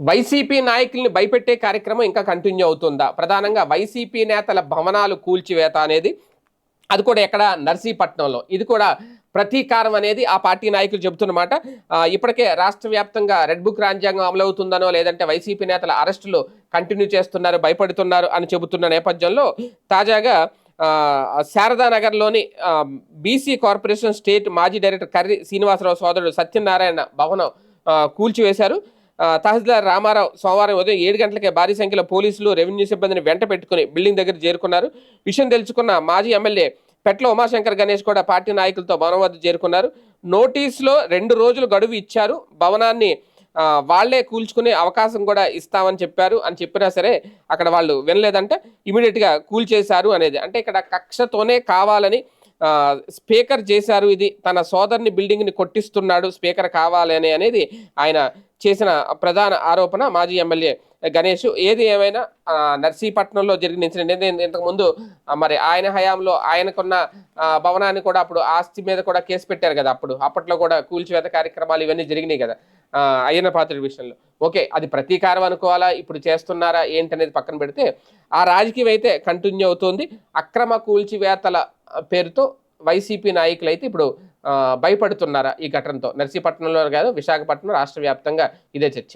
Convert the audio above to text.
YCP నాయకుల్ని భయపెట్టే కార్యక్రమం ఇంకా కంటిన్యూ అవుతుందా? ప్రధానంగా వైసీపీ నేతల భవనాలు కూల్చివేత అనేది అది కూడా ఎక్కడ? నర్సీపట్నంలో. ఇది కూడా ప్రతీకారం అనేది ఆ పార్టీ నాయకులు చెబుతున్నమాట. ఇప్పటికే రాష్ట్ర వ్యాప్తంగా రెడ్ బుక్ రాజ్యాంగం అమలవుతుందనో లేదంటే వైసీపీ నేతల అరెస్టులు కంటిన్యూ చేస్తున్నారు భయపడుతున్నారు అని చెబుతున్న నేపథ్యంలో తాజాగా శారదానగర్లోని బీసీ కార్పొరేషన్ స్టేట్ మాజీ డైరెక్టర్ కర్రి శ్రీనివాసరావు సోదరుడు సత్యనారాయణ భవనం కూల్చివేశారు. తహసీల్దార్ రామారావు సోమవారం ఉదయం ఏడు గంటలకే భారీ సంఖ్యలో పోలీసులు రెవెన్యూ సిబ్బందిని వెంట పెట్టుకుని బిల్డింగ్ దగ్గర చేరుకున్నారు. విషయం తెలుసుకున్న మాజీ ఎమ్మెల్యే పెట్ల ఉమాశంకర్ గణేష్ కూడా పార్టీ నాయకులతో భవనం వద్ద చేరుకున్నారు. నోటీసులో రెండు రోజులు గడువు ఇచ్చారు. భవనాన్ని వాళ్ళే కూల్చుకునే అవకాశం కూడా ఇస్తామని చెప్పారు. అని చెప్పినా సరే అక్కడ వాళ్ళు వినలేదంటే. ఇమీడియట్గా కూల్చేశారు అనేది. అంటే ఇక్కడ కక్షతోనే కావాలని స్పీకర్ చేశారు ఇది. తన సోదరుని బిల్డింగ్ని కొట్టిస్తున్నాడు స్పీకర్ కావాలని అనేది ఆయన చేసిన ప్రధాన ఆరోపణ మాజీ ఎమ్మెల్యే గణేష్. ఏది ఏమైనా నర్సీపట్నంలో జరిగిన ఇన్సిడెంట్ ఇంతకుముందు మరి ఆయన హయాంలో ఆయనకున్న భవనాన్ని కూడా అప్పుడు ఆస్తి మీద కూడా కేసు పెట్టారు కదా అప్పుడు. అప్పట్లో కూడా కూల్చివేత కార్యక్రమాలు ఇవన్నీ జరిగినాయి కదా అయ్యన పాత్రుడి విషయంలో. ఓకే అది ప్రతీకారం అనుకోవాలా? ఇప్పుడు చేస్తున్నారా? ఏంటనేది పక్కన పెడితే ఆ రాజకీయం అయితే కంటిన్యూ అవుతుంది. అక్రమ కూల్చివేతల పేరుతో వైసీపీ నాయకులు అయితే ఇప్పుడు భయపడుతున్నారా ఈ ఘటనతో? నర్సీపట్నంలో కాదు విశాఖపట్నం రాష్ట్ర వ్యాప్తంగా ఇదే చర్చ.